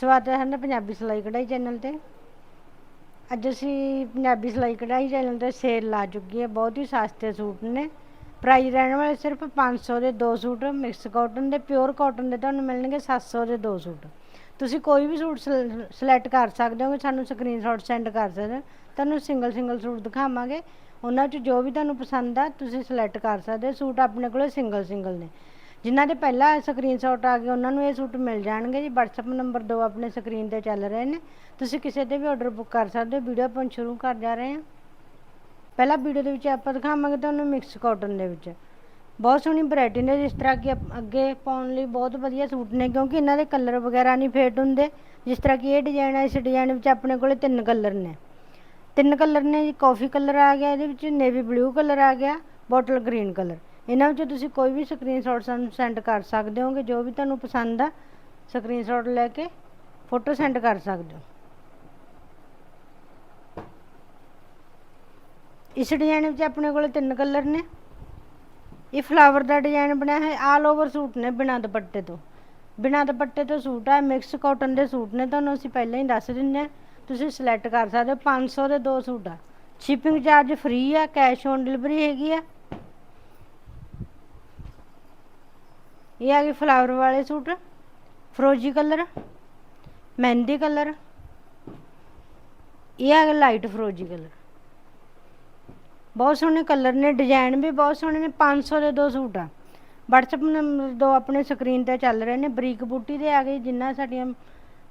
ਸਵਾਗਤ ਹੈ ਨਾ, ਪੰਜਾਬੀ ਸਿਲਾਈ ਕਢਾਈ ਚੈਨਲ ਤੇ। ਅੱਜ ਅਸੀਂ ਪੰਜਾਬੀ ਸਿਲਾਈ ਕਢਾਈ ਚੈਨਲ ਤੇ ਸੇਲ ਲਾ ਚੁੱਕੀ ਹੈ, ਬਹੁਤ ਹੀ ਸਸਤੇ ਸੂਟ ਨੇ। ਪ੍ਰਾਈਸ ਰਹਿਣ ਵਾਲੇ ਸਿਰਫ 500 ਦੇ ਦੋ ਸੂਟ ਮਿਕਸ ਕਾਟਨ ਦੇ ਪਿਓਰ ਕਾਟਨ ਦੇ ਤੁਹਾਨੂੰ ਮਿਲਣਗੇ 700 ਦੇ ਦੋ ਸੂਟ। ਤੁਸੀਂ ਕੋਈ ਵੀ ਸੂਟ ਸਿਲੈਕਟ ਕਰ ਸਕਦੇ ਹੋ ਸਾਨੂੰ ਸਕਰੀਨਸ਼ਾਟ ਸੈਂਡ ਕਰ ਸਕਦੇ ਹੋ। ਤੁਹਾਨੂੰ ਸਿੰਗਲ ਸਿੰਗਲ ਸੂਟ ਦਿਖਾਵਾਂਗੇ। ਉਹਨਾਂ 'ਚ ਜੋ ਵੀ ਤੁਹਾਨੂੰ ਪਸੰਦ ਆ, ਤੁਸੀਂ ਸਿਲੈਕਟ ਕਰ ਸਕਦੇ ਹੋ। ਸੂਟ ਆਪਣੇ ਕੋਲ ਸਿੰਗਲ ਸਿੰਗਲ ਨੇ। ਜਿਨ੍ਹਾਂ ਦੇ ਪਹਿਲਾਂ ਸਕਰੀਨਸ਼ਾਟ ਆ ਗਏ, ਉਹਨਾਂ ਨੂੰ ਇਹ ਸੂਟ ਮਿਲ ਜਾਣਗੇ ਜੀ। WhatsApp ਨੰਬਰ ਦੋ ਆਪਣੇ ਸਕਰੀਨ ਤੇ ਚੱਲ ਰਹੇ ਨੇ। ਤੁਸੀਂ ਕਿਸੇ ਤੇ ਵੀ ਆਰਡਰ ਬੁੱਕ ਕਰ ਸਕਦੇ ਹੋ। ਵੀਡੀਓ ਆਪਾਂ ਸ਼ੁਰੂ ਕਰ ਜਾ ਰਹੇ ਹਾਂ। ਪਹਿਲਾ ਵੀਡੀਓ ਦੇ ਵਿੱਚ ਆਪਾਂ ਦਿਖਾਵਾਂਗੇ ਤੁਹਾਨੂੰ ਮਿਕਸ ਕਾਟਨ ਦੇ ਵਿੱਚ। ਬਹੁਤ ਸੋਹਣੀ ਵੈਰਾਈਟੀ ਨੇ। ਜਿਸ ਤਰ੍ਹਾਂ ਕਿ ਅੱਗੇ ਪਾਉਣ ਲਈ ਬਹੁਤ ਵਧੀਆ ਸੂਟ ਨੇ, ਕਿਉਂਕਿ ਇਹਨਾਂ ਦੇ ਕਲਰ ਵਗੈਰਾ ਨਹੀਂ ਫੇਟ ਹੁੰਦੇ। ਜਿਸ ਤਰ੍ਹਾਂ ਕਿ ਇਹ ਡਿਜ਼ਾਈਨ ਹੈ ਇਸ ਡਿਜ਼ਾਈਨ ਵਿੱਚ ਆਪਣੇ ਕੋਲੇ ਤਿੰਨ ਕਲਰ ਨੇ। ਤਿੰਨ ਕਲਰ ਨੇ ਜੀ। ਕਾਫੀ ਕਲਰ ਆ ਗਿਆ, ਇਹਦੇ ਵਿੱਚ ਨੇਵੀ ਬਲੂ ਕਲਰ ਆ ਗਿਆ ਬੋਟਲ ਗ੍ਰੀਨ ਕਲਰ ਇਹਨਾਂ ਵਿੱਚੋਂ ਤੁਸੀਂ ਕੋਈ ਵੀ ਸਕਰੀਨਸ਼ਾਟ ਸਾਨੂੰ ਸੈਂਡ ਕਰ ਸਕਦੇ ਹੋਗੇ, ਜੋ ਵੀ ਤੁਹਾਨੂੰ ਪਸੰਦ ਆ ਸਕਰੀਨਸ਼ਾਟ ਲੈ ਕੇ ਫੋਟੋ ਸੈਂਡ ਕਰ ਸਕਦੇ ਹੋ। ਇਸ ਡਿਜ਼ਾਈਨ ਵਿੱਚ ਆਪਣੇ ਕੋਲ ਤਿੰਨ ਕਲਰ ਨੇ। ਇਹ ਫਲਾਵਰ ਦਾ ਡਿਜ਼ਾਈਨ ਬਣਿਆ ਹੈ ਆਲ ਓਵਰ ਸੂਟ ਨੇ ਬਿਨਾਂ ਦੁਪੱਟੇ ਤੋਂ। ਬਿਨਾਂ ਦੁਪੱਟੇ ਤੋਂ ਸੂਟ ਆ ਮਿਕਸ ਕਾਟਨ ਦੇ ਸੂਟ ਨੇ, ਤੁਹਾਨੂੰ ਅਸੀਂ ਪਹਿਲਾਂ ਹੀ ਦੱਸ ਦਿੰਦੇ ਹਾਂ। ਤੁਸੀਂ ਸਿਲੈਕਟ ਕਰ ਸਕਦੇ ਹੋ 500 ਦੇ ਦੋ ਸੂਟ ਆ। ਸ਼ਿਪਿੰਗ ਚਾਰਜ ਫ੍ਰੀ ਆ ਕੈਸ਼ ਔਨ ਡਿਲੀਵਰੀ ਹੈਗੀ ਆ। ਇਹ ਆ ਗਏ ਫਲਾਵਰ ਵਾਲੇ ਸੂਟ, ਫਰੋਜੀ ਕਲਰ ਮਹਿੰਦੀ ਕਲਰ ਇਹ ਆ ਲਾਈਟ ਫਰੋਜੀ ਕਲਰ ਬਹੁਤ ਸੋਹਣੇ ਕਲਰ ਨੇ ਡਿਜ਼ਾਈਨ ਵੀ ਬਹੁਤ ਸੋਹਣੇ ਨੇ 500 ਦੇ ਦੋ ਸੂਟ ਆ। WhatsApp ਨੰਬਰ ਦੋ ਆਪਣੇ ਸਕਰੀਨ ਤੇ ਚੱਲ ਰਹੇ ਨੇ, ਬਰੀਕ ਬੂਟੀ ਦੇ ਆ ਗਏ, ਜਿੰਨਾ ਸਾਡੀਆਂ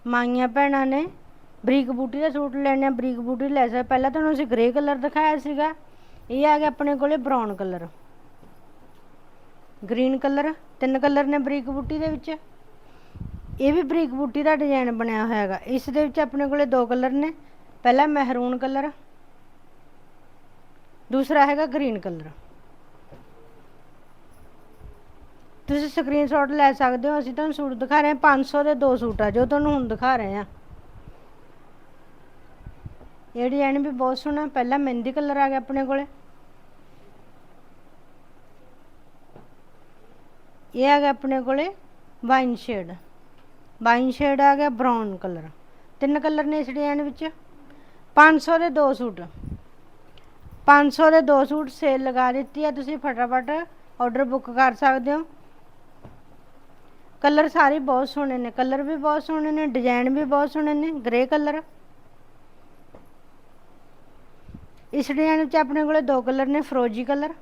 ਮਾਈਆਂ ਭੈਣਾਂ ਨੇ, ਬਰੀਕ ਬੂਟੀ ਦਾ ਸੂਟ ਲੈਣੇ ਆ, ਬਰੀਕ ਬੂਟੀ ਲੈ ਸਕਦੇ। ਪਹਿਲਾਂ ਤੁਹਾਨੂੰ ਅਸੀਂ ਗ੍ਰੇ ਕਲਰ ਦਿਖਾਇਆ ਸੀਗਾ, ਇਹ ਆ ਗਿਆ ਆਪਣੇ ਕੋਲੇ ਬਰਾਊਨ ਕਲਰ ਗ੍ਰੀਨ ਕਲਰ, ਤਿੰਨ ਕਲਰ ਨੇ ਬਰੀਕ ਬੂਟੀ ਦੇ ਵਿੱਚ। ਇਹ ਵੀ ਬਰੀਕ ਬੂਟੀ ਦਾ ਡਿਜ਼ਾਈਨ ਬਣਿਆ ਹੋਇਆ ਹੈਗਾ। ਇਸ ਦੇ ਵਿੱਚ ਆਪਣੇ ਕੋਲੇ ਦੋ ਕਲਰ ਨੇ। ਪਹਿਲਾ ਮਹਿਰੂਨ ਕਲਰ, ਦੂਸਰਾ ਹੈਗਾ ਗ੍ਰੀਨ ਕਲਰ। ਤੁਸੀਂ ਸਕਰੀਨਸ਼ਾਟ ਲੈ ਸਕਦੇ ਹੋ। ਅਸੀਂ ਤੁਹਾਨੂੰ ਸੂਟ ਦਿਖਾ ਰਹੇ ਹਾਂ। 500 ਦੇ ਦੋ ਸੂਟ ਆ, ਜੋ ਤੁਹਾਨੂੰ ਹੁਣ ਦਿਖਾ ਰਹੇ ਹਾਂ। ਇਹ ਡਿਜ਼ਾਈਨ ਵੀ ਬਹੁਤ ਸੋਹਣਾ। ਪਹਿਲਾ ਮਹਿੰਦੀ ਕਲਰ ਆ ਗਿਆ ਆਪਣੇ ਕੋਲੇ। ਇਹ ਆ ਗਿਆ ਆਪਣੇ ਕੋਲੇ ਵਾਈਨ ਸ਼ੇਡ। ਵਾਈਨ ਸ਼ੇਡ ਆ ਗਿਆ ਬ੍ਰਾਊਨ ਕਲਰ। ਤਿੰਨ ਕਲਰ ਨੇ ਇਸ ਡਿਜ਼ਾਈਨ ਵਿੱਚ। 500 ਦੇ ਦੋ ਸੂਟ। 500 ਦੇ ਦੋ ਸੂਟ ਸੇਲ ਲਗਾ ਦਿੱਤੀ ਹੈ ਤੁਸੀਂ ਫਟਾਫਟ ਆਰਡਰ ਬੁੱਕ ਕਰ ਸਕਦੇ ਹੋ। ਕਲਰ ਸਾਰੇ ਬਹੁਤ ਸੋਹਣੇ ਨੇ। ਕਲਰ ਵੀ ਬਹੁਤ ਸੋਹਣੇ ਨੇ, ਡਿਜ਼ਾਈਨ ਵੀ ਬਹੁਤ ਸੋਹਣੇ ਨੇ, ਗ੍ਰੇ ਕਲਰ। ਇਸ ਡਿਜ਼ਾਈਨ ਵਿੱਚ ਆਪਣੇ ਕੋਲੇ ਦੋ ਕਲਰ ਨੇ, ਫਰੋਜੀ ਕਲਰ।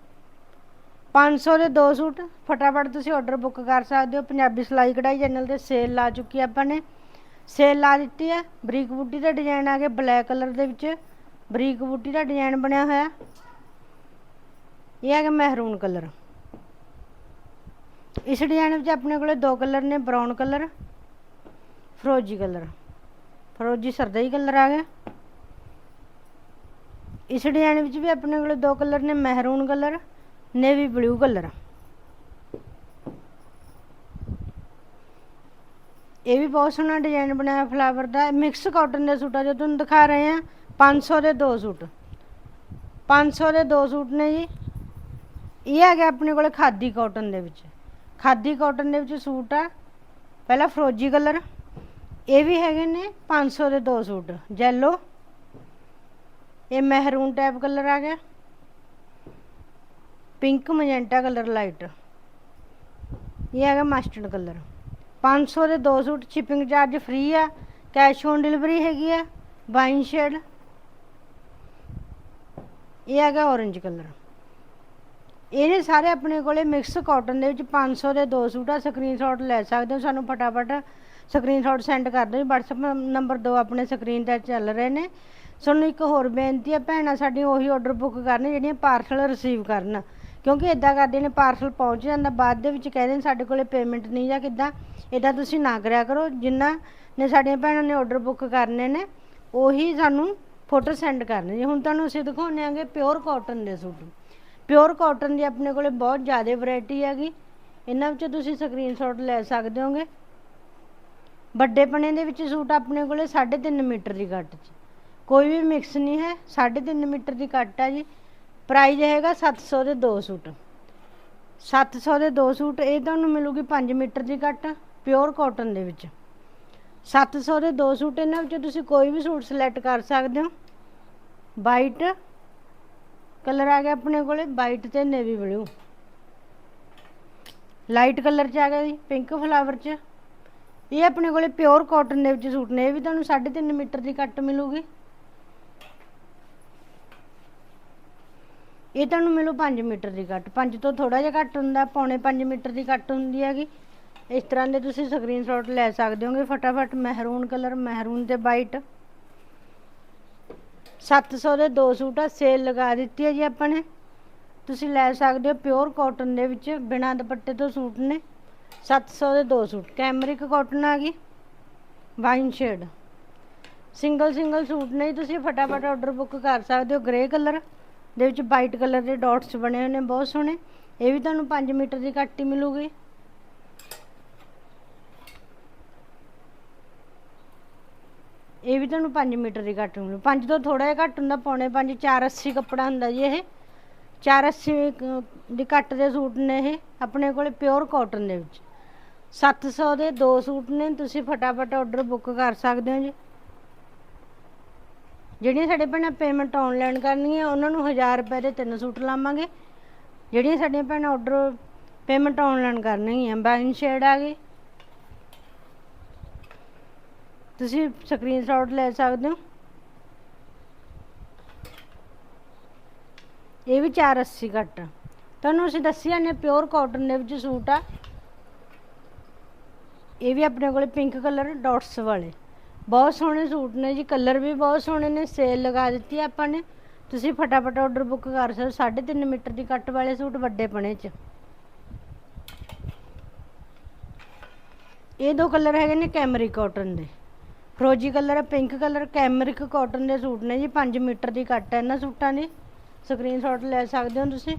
500 ਦੇ ਦੋ ਸੂਟ। ਫਟਾਫਟ ਤੁਸੀਂ ਆਰਡਰ ਬੁੱਕ ਕਰ ਸਕਦੇ ਹੋ। ਪੰਜਾਬੀ ਸਿਲਾਈ ਕਢਾਈ ਚੈਨਲ ਤੇ ਸੇਲ ਲਾ ਚੁੱਕੀ ਆਪਾਂ ਨੇ। ਸੇਲ ਲਾ ਦਿੱਤੀ ਹੈ ਬਰੀਕ ਬੂਟੀ ਦਾ ਡਿਜ਼ਾਈਨ ਆ ਗਿਆ ਬਲੈਕ ਕਲਰ ਦੇ ਵਿੱਚ। ਬਰੀਕ ਬੂਟੀ ਦਾ ਡਿਜ਼ਾਈਨ ਬਣਿਆ ਹੋਇਆ। ਇਹ ਆ ਗਿਆ ਮਹਿਰੂਨ ਕਲਰ ਇਸ ਡਿਜ਼ਾਈਨ ਵਿੱਚ ਆਪਣੇ ਕੋਲੇ ਦੋ ਕਲਰ ਨੇ ਬਰਾਊਨ ਕਲਰ ਫਰੋਜੀ ਕਲਰ ਫਰੋਜੀ ਸਰਦਾਈ ਕਲਰ ਆ ਗਿਆ। ਇਸ ਡਿਜ਼ਾਈਨ ਵਿੱਚ ਵੀ ਆਪਣੇ ਕੋਲੇ ਦੋ ਕਲਰ ਨੇ ਮਹਿਰੂਨ ਕਲਰ ਨੇਵੀ ਬਲੂ ਕਲਰ ਇਹ ਵੀ ਬਹੁਤ ਸੋਹਣਾ ਡਿਜ਼ਾਈਨ ਬਣਾਇਆ ਫਲਾਵਰ ਦਾ। ਮਿਕਸ ਕਾਟਨ ਦੇ ਸੂਟ ਆ, ਜੋ ਤੁਹਾਨੂੰ ਦਿਖਾ ਰਹੇ ਆ 500 ਦੇ ਦੋ ਸੂਟ। 500 ਦੇ ਦੋ ਸੂਟ ਨੇ ਜੀ। ਇਹ ਆ ਗਿਆ ਆਪਣੇ ਕੋਲ ਖਾਦੀ ਕਾਟਨ ਦੇ ਵਿੱਚ। ਖਾਦੀ ਕਾਟਨ ਦੇ ਵਿੱਚ ਸੂਟ ਆ। ਪਹਿਲਾ ਫਰੋਜੀ ਕਲਰ ਇਹ ਵੀ ਹੈਗੇ ਨੇ 500 ਦੇ ਦੋ ਸੂਟ। ਜੈਲੋ ਇਹ ਮਹਿਰੂਨ ਟਾਈਪ ਕਲਰ ਆ ਗਿਆ। Pink magenta colour light. ਇਹ ਹੈਗਾ ਮਸਟਰਡ ਕਲਰ। 500 ਦੇ ਦੋ ਸੂਟ, ਸ਼ਿਪਿੰਗ ਚਾਰਜ ਫ੍ਰੀ ਆ, ਕੈਸ਼ ਔਨ ਡਿਲੀਵਰੀ ਹੈਗੀ ਆ ਵਾਈਨ ਸ਼ੇਡ। ਇਹ ਹੈਗਾ orange ਕਲਰ। ਇਹਨੇ ਸਾਰੇ ਆਪਣੇ ਕੋਲੇ ਮਿਕਸ ਕਾਟਨ ਦੇ ਵਿੱਚ 500 ਦੇ ਦੋ ਸੂਟ ਆ ਸਕਰੀਨਸ਼ਾਟ ਲੈ ਸਕਦੇ ਹੋ, ਸਾਨੂੰ ਫਟਾਫਟ ਸਕਰੀਨਸ਼ਾਟ ਸੈਂਡ ਕਰ ਦਿਓ। WhatsApp ਨੰਬਰ ਦੋ ਆਪਣੇ ਸਕਰੀਨ ਤੇ ਚੱਲ ਰਹੇ ਨੇ। ਸਾਨੂੰ ਇੱਕ ਹੋਰ ਬੇਨਤੀ ਹੈ ਭੈਣਾਂ, ਸਾਡੀਆਂ ਉਹੀ ਆਰਡਰ ਬੁੱਕ ਕਰਨ ਜਿਹੜੀਆਂ ਪਾਰਸਲ ਰਿਸੀਵ ਕਰਨ। ਕਿਉਂਕਿ ਇਦਾਂ ਕਰਦੇ ਨੇ ਪਾਰਸਲ ਪਹੁੰਚ ਜਾਂਦਾ, ਬਾਅਦ ਦੇ ਵਿੱਚ ਕਹਿੰਦੇ ਨੇ ਸਾਡੇ ਕੋਲੇ ਪੇਮੈਂਟ ਨਹੀਂ ਜਾਂ ਕਿੱਦਾਂ ਇਦਾਂ ਤੁਸੀਂ ਨਾ ਕਰਿਆ ਕਰੋ, ਜਿੰਨਾ ਨੇ ਸਾਡੀਆਂ ਭੈਣਾਂ ਨੇ ਆਰਡਰ ਬੁੱਕ ਕਰਨੇ ਨੇ, ਉਹੀ ਸਾਨੂੰ ਫੋਟੋ ਸੈਂਡ ਕਰਨੇ ਜੀ ਹੁਣ ਤੁਹਾਨੂੰ ਅਸੀਂ ਦਿਖਾਉਂਦੇ ਆਂਗੇ ਪਿਓਰ ਕਾਟਨ ਦੇ ਸੂਟ। ਪਿਓਰ ਕਾਟਨ ਦੀ ਆਪਣੇ ਕੋਲੇ ਬਹੁਤ ਜ਼ਿਆਦਾ ਵੈਰਾਈਟੀ ਹੈਗੀ। ਇਹਨਾਂ ਵਿੱਚੋਂ ਤੁਸੀਂ ਸਕਰੀਨਸ਼ਾਟ ਲੈ ਸਕਦੇ ਹੋਗੇ। ਵੱਡੇ ਪਣੇ ਦੇ ਵਿੱਚ ਸੂਟ ਆਪਣੇ ਕੋਲੇ 3.5 ਮੀਟਰ ਦੀ ਕੱਟ 'ਚ। ਕੋਈ ਵੀ ਮਿਕਸ ਨਹੀਂ ਹੈ 3.5 ਮੀਟਰ ਦੀ ਕੱਟ ਹੈ ਜੀ। ਪ੍ਰਾਈਜ਼ ਹੈਗਾ 700 ਦੇ ਦੋ ਸੂਟ। 700 ਦੇ ਦੋ ਸੂਟ, ਇਹ ਤੁਹਾਨੂੰ ਮਿਲੂਗੀ 5 ਮੀਟਰ ਦੀ ਕੱਟ ਪਿਓਰ ਕਾਟਨ ਦੇ ਵਿੱਚ। 700 ਦੇ ਦੋ ਸੂਟ ਇਹਨਾਂ ਵਿੱਚੋਂ ਤੁਸੀਂ ਕੋਈ ਵੀ ਸੂਟ ਸਿਲੈਕਟ ਕਰ ਸਕਦੇ ਹੋ। ਵਾਈਟ ਕਲਰ ਆ ਗਿਆ ਆਪਣੇ ਕੋਲੇ ਵਾਈਟ ਤੇ ਨੇਵੀ ਬਲੂ ਲਾਈਟ ਕਲਰ ਚ ਆ ਗਿਆ ਜੀ ਪਿੰਕ ਫਲਾਵਰ ਚ। ਇਹ ਆਪਣੇ ਕੋਲੇ ਪਿਓਰ ਕਾਟਨ ਦੇ ਵਿੱਚ ਸੂਟ ਨੇ, ਇਹ ਵੀ ਤੁਹਾਨੂੰ 3.5 ਮੀਟਰ ਦੀ ਕੱਟ ਮਿਲੂਗੀ। ਇਹ ਤੁਹਾਨੂੰ ਮਿਲੂ 5 ਮੀਟਰ ਦੀ ਕੱਟ 5 ਤੋਂ ਥੋੜਾ ਜਿਹਾ ਘੱਟ ਹੁੰਦਾ, ਪੌਣੇ 5 ਮੀਟਰ ਦੀ ਕੱਟ ਹੁੰਦੀ ਹੈਗੀ। ਇਸ ਤਰ੍ਹਾਂ ਦੇ ਤੁਸੀਂ ਸਕਰੀਨਸ਼ਾਟ ਲੈ ਸਕਦੇ ਹੋਗੇ। ਫਟਾਫਟ ਮਹਿਰੂਨ ਕਲਰ, ਮਹਿਰੂਨ ਤੇ ਵਾਈਟ 700 ਦੇ ਦੋ ਸੂਟ ਆ ਸੇਲ ਲਗਾ ਦਿੱਤੀ ਹੈ ਜੀ ਆਪਾਂ ਨੇ। ਤੁਸੀਂ ਲੈ ਸਕਦੇ ਹੋ ਪਿਓਰ ਕਾਟਨ ਦੇ ਵਿੱਚ, ਬਿਨਾਂ ਦੁਪੱਟੇ ਤੋਂ ਸੂਟ ਨੇ। 700 ਦੇ ਦੋ ਸੂਟ ਕੈਮਰਿਕ ਕਾਟਨ ਆ ਗਈ wine shade single single suit ਨੇ ਤੁਸੀਂ, ਫਟਾਫਟ ਆਰਡਰ ਬੁੱਕ ਕਰ ਸਕਦੇ ਹੋ ਗ੍ਰੇ ਕਲਰ। ਦੇ ਵਿੱਚ ਵਾਈਟ ਕਲਰ ਦੇ ਡਾਟਸ ਬਣੇ ਹੋਏ ਨੇ, ਬਹੁਤ ਸੋਹਣੇ। ਇਹ ਵੀ ਤੁਹਾਨੂੰ 5 ਮੀਟਰ ਦੀ ਕੱਟ ਹੀ ਮਿਲੂਗੀ। ਇਹ ਵੀ ਤੁਹਾਨੂੰ 5 ਮੀਟਰ ਦੀ ਕੱਟ ਮਿਲੂ। 5 ਤੋਂ ਥੋੜਾ ਜਿਹਾ ਘੱਟ ਹੁੰਦਾ, ਪੌਣੇ 5 480 ਕੱਪੜਾ ਹੁੰਦਾ ਜੀ ਇਹ। 480 ਕ- ਦੀ ਕੱਟ ਦੇ ਸੂਟ ਨੇ ਇਹ, ਆਪਣੇ ਕੋਲੇ ਪਿਓਰ ਕਾਟਨ ਦੇ ਵਿੱਚ। 700 ਦੇ ਦੋ ਸੂਟ ਨੇ, ਤੁਸੀਂ ਫਟਾਫਟ ਆਰਡਰ ਬੁੱਕ ਕਰ ਸਕਦੇ ਹੋ ਜੀ। ਜਿਹੜੀਆਂ ਸਾਡੇ ਭੈਣਾਂ ਪੇਮੈਂਟ ਆਨਲਾਈਨ ਕਰਨੀਆਂ, ਉਹਨਾਂ ਨੂੰ 1000 ਰੁਪਏ ਦੇ ਤਿੰਨ ਸੂਟ ਲਾਵਾਂਗੇ। ਜਿਹੜੀਆਂ ਸਾਡੀਆਂ ਭੈਣਾਂ ਆਰਡਰ ਪੇਮੈਂਟ ਆਨਲਾਈਨ ਕਰਨਗੀਆਂ ਬਾਈਨ ਸ਼ੇਡ ਆ ਗਈ ਤੁਸੀਂ ਸਕਰੀਨਸ਼ਾਟ ਲੈ ਸਕਦੇ ਹੋ। ਇਹ ਵੀ 480 ਕੱਟ ਤੁਹਾਨੂੰ ਅਸੀਂ ਦੱਸਿਆ ਨੇ ਪਿਓਰ ਕਾਟਨ ਦੇ ਵਿੱਚ ਸੂਟ ਆ। ਇਹ ਵੀ ਆਪਣੇ ਕੋਲੇ ਪਿੰਕ ਕਲਰ ਡਾਟਸ ਵਾਲੇ। ਬਹੁਤ ਸੋਹਣੇ ਸੂਟ ਨੇ ਜੀ, ਕਲਰ ਵੀ ਬਹੁਤ ਸੋਹਣੇ ਨੇ ਸੇਲ ਲਗਾ ਦਿੱਤੀ ਆਪਾਂ ਨੇ। ਤੁਸੀਂ ਫਟਾਫਟ ਆਰਡਰ ਬੁੱਕ ਕਰ ਸਕਦੇ 3.5 ਮੀਟਰ ਦੀ ਕੱਟ ਵਾਲੇ ਸੂਟ ਵੱਡੇ ਪਣੇ ਚ। ਇਹ ਦੋ ਕਲਰ ਹੈਗੇ ਨੇ ਕੈਮਰਿਕ ਕਾਟਨ ਦੇ। ਫਰੋਜੀ ਕਲਰ ਹੈ ਪਿੰਕ ਕਲਰ ਕੈਮਰਿਕ ਕਾਟਨ ਦੇ ਸੂਟ ਨੇ ਜੀ 5 ਮੀਟਰ ਦੀ ਕੱਟ ਹੈ ਇਹਨਾਂ ਸੂਟਾਂ ਦੀ। ਸਕਰੀਨਸ਼ਾਟ ਲੈ ਸਕਦੇ ਹੋ ਤੁਸੀਂ।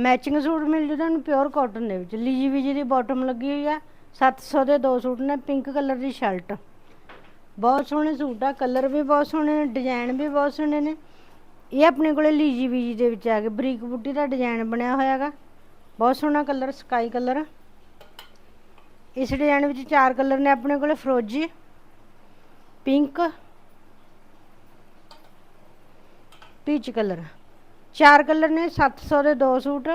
ਮੈਚਿੰਗ ਸੂਟ ਮਿਲ ਜੂ ਤੁਹਾਨੂੰ ਪਿਓਰ ਕਾਟਨ ਦੇ ਵਿੱਚ। ਲੀਜੀ ਵੀਜੀ ਦੀ ਬਾਟਮ ਲੱਗੀ ਹੋਈ ਆ 700 ਦੇ ਦੋ ਸੂਟ ਨੇ ਪਿੰਕ ਕਲਰ ਦੀ ਸ਼ਰਟ ਬਹੁਤ ਸੋਹਣੇ ਸੂਟ ਆ ਕਲਰ ਵੀ ਬਹੁਤ ਸੋਹਣੇ ਨੇ ਡਿਜ਼ਾਈਨ ਵੀ ਬਹੁਤ ਸੋਹਣੇ ਨੇ। ਇਹ ਆਪਣੇ ਕੋਲੇ ਲੀਜੀ ਵੀਜੀ ਦੇ ਵਿੱਚ ਆ ਕੇ, ਬਰੀਕ ਬੂਟੀ ਦਾ ਡਿਜ਼ਾਈਨ ਬਣਿਆ ਹੋਇਆ ਹੈਗਾ। ਬਹੁਤ ਸੋਹਣਾ ਕਲਰ ਸਕਾਈ ਕਲਰ ਇਸ ਡਿਜ਼ਾਈਨ ਵਿੱਚ ਚਾਰ ਕਲਰ ਨੇ ਆਪਣੇ ਕੋਲੇ, ਫਰੋਜੀ ਪਿੰਕ ਪੀਚ ਕਲਰ ਚਾਰ ਕਲਰ ਨੇ 700 ਦੇ ਦੋ ਸੂਟ।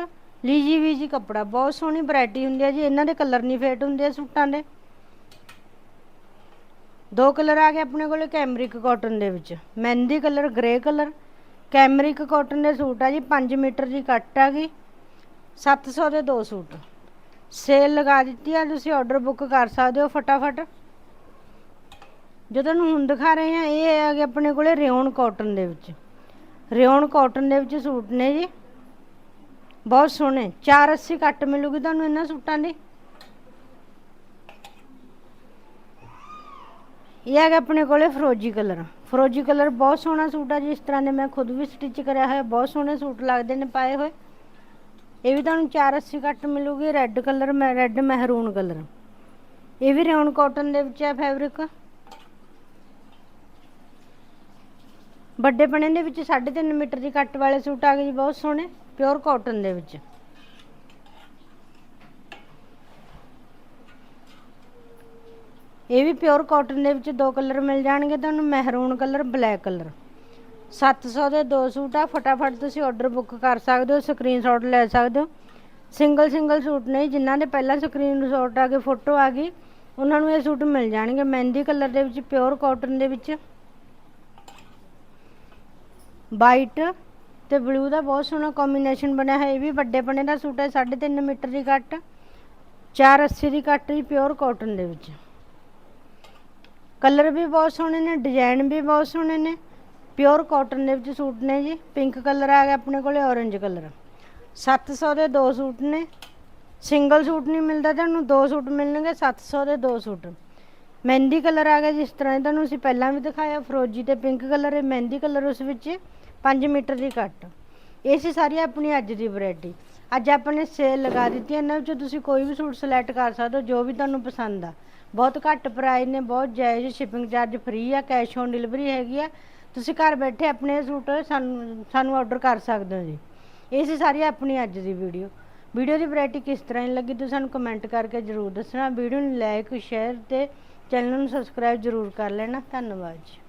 ਲੀਜੀ ਵੀਜੀ ਕੱਪੜਾ, ਬਹੁਤ ਸੋਹਣੀ ਵੈਰਾਈਟੀ ਹੁੰਦੀ ਹੈ ਜੀ। ਇਹਨਾਂ ਦੇ ਕਲਰ ਨਹੀਂ ਫੇਟ ਹੁੰਦੇ ਸੂਟਾਂ ਦੇ। ਦੋ ਕਲਰ ਆ ਗਏ ਆਪਣੇ ਕੋਲੇ, ਕੈਮਰਿਕ ਕਾਟਨ ਦੇ ਵਿੱਚ। ਮਹਿੰਦੀ colour grey colour. Cambric cotton ਦੇ ਸੂਟ ਆ ਜੀ 5 ਮੀਟਰ ਦੀ ਕੱਟ ਆ ਗਈ। 700 ਦੇ ਦੋ ਸੂਟ। ਸੇਲ ਲਗਾ ਦਿੱਤੀ ਆ, ਤੁਸੀਂ ਆਰਡਰ ਬੁੱਕ ਕਰ ਸਕਦੇ ਹੋ ਫਟਾਫਟ। ਜੋ ਤੁਹਾਨੂੰ ਹੁਣ ਦਿਖਾ ਰਹੇ ਆ ਇਹ ਆ ਹੈਗੇ ਆਪਣੇ ਕੋਲੇ ਰਿਓਨ ਕਾਟਨ ਦੇ ਵਿੱਚ। ਰਿਓਨ ਕਾਟਨ ਦੇ ਵਿੱਚ ਸੂਟ ਨੇ ਜੀ। ਬਹੁਤ ਸੋਹਣੇ। 480 ਕੱਟ ਮਿਲੂਗੀ ਤੁਹਾਨੂੰ ਇਹਨਾਂ ਸੂਟਾਂ ਦੀ। ਇਹ ਹੈਗਾ ਆਪਣੇ ਕੋਲੇ ਫਰੋਜੀ ਕਲਰ। ਫਰੋਜੀ ਕਲਰ ਬਹੁਤ ਸੋਹਣਾ ਸੂਟ ਆ ਜੀ। ਇਸ ਤਰ੍ਹਾਂ ਦੇ ਮੈਂ ਖੁਦ ਵੀ ਸਟਿਚ ਕਰਿਆ ਹੋਇਆ। ਬਹੁਤ ਸੋਹਣੇ ਸੂਟ ਲੱਗਦੇ ਨੇ ਪਾਏ ਹੋਏ। ਇਹ ਵੀ ਤੁਹਾਨੂੰ 480 ਕੱਟ ਮਿਲੂਗੀ। ਰੈੱਡ ਕਲਰ, ਮੈਂ ਰੈੱਡ ਮਹਿਰੂਨ ਕਲਰ। ਇਹ ਵੀ ਰਿਓਨ ਕਾਟਨ ਦੇ ਵਿੱਚ ਹੈ ਫੈਬਰਿਕ ਵੱਡੇ ਪਣੇ ਦੇ ਵਿੱਚ 3.5 ਮੀਟਰ ਦੀ ਕੱਟ ਵਾਲੇ ਸੂਟ ਆ ਗਏ ਜੀ, ਬਹੁਤ ਸੋਹਣੇ ਪਿਓਰ ਕਾਟਨ ਦੇ ਵਿੱਚ। ਇਹ ਵੀ ਪਿਓਰ ਕਾਟਨ ਦੇ ਵਿੱਚ ਦੋ ਕਲਰ ਮਿਲ ਜਾਣਗੇ ਤੁਹਾਨੂੰ ਮਹਿਰੂਨ ਕਲਰ ਬਲੈਕ ਕਲਰ 700 ਦੇ ਦੋ ਸੂਟ ਆ, ਫਟਾਫਟ ਤੁਸੀਂ ਆਰਡਰ ਬੁੱਕ ਕਰ ਸਕਦੇ ਹੋ ਸਕਰੀਨਸ਼ਾਟ ਲੈ ਸਕਦੇ ਹੋ। ਸਿੰਗਲ ਸਿੰਗਲ ਸੂਟ ਨੇ ਜਿਨ੍ਹਾਂ ਦੇ ਪਹਿਲਾਂ ਸਕਰੀਨਸ਼ਾਟ ਆ ਕੇ ਫੋਟੋ ਆ ਗਈ ਉਹਨਾਂ ਨੂੰ ਇਹ ਸੂਟ ਮਿਲ ਜਾਣਗੇ। ਮਹਿੰਦੀ ਕਲਰ ਦੇ ਵਿੱਚ ਪਿਓਰ ਕਾਟਨ ਦੇ ਵਿੱਚ ਵਾਈਟ ਤੇ ਬਲੂ ਦਾ ਬਹੁਤ ਸੋਹਣਾ ਕੰਬੀਨੇਸ਼ਨ ਬਣਿਆ ਹੈ ਇਹ ਵੀ ਵੱਡੇ ਪਣੇ ਦਾ ਸੂਟ ਹੈ 3.5 ਮੀਟਰ ਦੀ ਕੱਟ 480 ਦੀ ਕੱਟ ਜੀ ਪਿਓਰ ਕਾਟਨ ਦੇ ਵਿੱਚ। ਕਲਰ ਵੀ ਬਹੁਤ ਸੋਹਣੇ ਨੇ ਡਿਜ਼ਾਈਨ ਵੀ ਬਹੁਤ ਸੋਹਣੇ ਨੇ ਪਿਓਰ ਕਾਟਨ ਦੇ ਵਿੱਚ ਸੂਟ ਨੇ ਜੀ ਪਿੰਕ ਕਲਰ ਆ ਗਿਆ ਆਪਣੇ ਕੋਲੇ, orange ਕਲਰ 700 ਦੇ ਦੋ ਸੂਟ ਨੇ ਸਿੰਗਲ ਸੂਟ ਨਹੀਂ ਮਿਲਦਾ, ਤੁਹਾਨੂੰ ਦੋ ਸੂਟ ਮਿਲਣਗੇ 700 ਦੇ ਦੋ ਸੂਟ। ਮਹਿੰਦੀ ਕਲਰ ਆ ਗਿਆ ਜਿਸ ਤਰ੍ਹਾਂ ਤੁਹਾਨੂੰ ਅਸੀਂ ਪਹਿਲਾਂ ਵੀ ਦਿਖਾਇਆ, ਫਰੋਜੀ ਤੇ ਪਿੰਕ ਕਲਰ ਹੈ, ਮਹਿੰਦੀ ਕਲਰ ਉਸ ਵਿੱਚ 5 ਮੀਟਰ ਦੀ ਕੱਟ ਇਹ ਸੀ ਸਾਰੀ ਆਪਣੀ ਅੱਜ ਦੀ ਵੈਰਾਈਟੀ ਅੱਜ ਆਪਾਂ ਨੇ ਸੇਲ ਲਗਾ ਦਿੱਤੀ ਇਹਨਾਂ ਵਿੱਚੋਂ ਤੁਸੀਂ ਕੋਈ ਵੀ ਸੂਟ ਸਿਲੈਕਟ ਕਰ ਸਕਦੇ ਹੋ, ਜੋ ਵੀ ਤੁਹਾਨੂੰ ਪਸੰਦ ਆ। ਬਹੁਤ ਘੱਟ ਪ੍ਰਾਈਸ ਨੇ, ਬਹੁਤ ਜਾਇਜ਼ ਸ਼ਿਪਿੰਗ ਚਾਰਜ ਫ੍ਰੀ ਆ ਕੈਸ਼ ਔਨ ਡਿਲੀਵਰੀ ਹੈਗੀ ਆ। ਤੁਸੀਂ ਘਰ ਬੈਠੇ ਆਪਣੇ ਸੂਟ ਸਾਨੂੰ ਸਾਨੂੰ ਆਰਡਰ ਕਰ ਸਕਦੇ ਹੋ ਜੀ। ਇਹ ਸੀ ਸਾਰੀ ਆਪਣੀ ਅੱਜ ਦੀ ਵੀਡੀਓ ਵੀਡੀਓ ਦੀ ਵੈਰਾਈਟੀ ਕਿਸ ਤਰ੍ਹਾਂ ਦੀ ਲੱਗੀ, ਤੁਸੀਂ ਸਾਨੂੰ ਕਮੈਂਟ ਕਰਕੇ ਜਰੂਰ ਦੱਸਣਾ। ਵੀਡੀਓ ਨੂੰ ਲਾਈਕ ਸ਼ੇਅਰ ਤੇ ਚੈਨਲ ਨੂੰ ਸਬਸਕ੍ਰਾਈਬ ਜਰੂਰ ਕਰ ਲੈਣਾ ਧੰਨਵਾਦ ਜੀ।